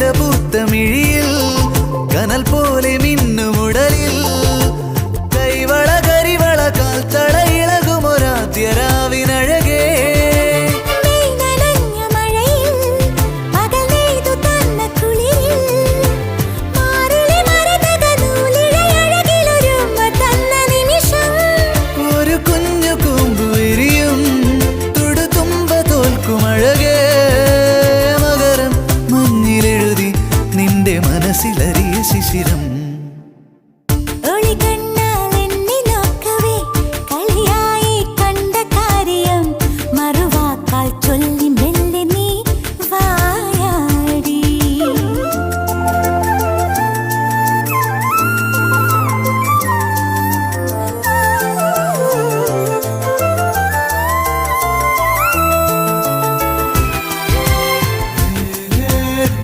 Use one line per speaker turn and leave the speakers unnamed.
the. சிலறிய சிசிரம்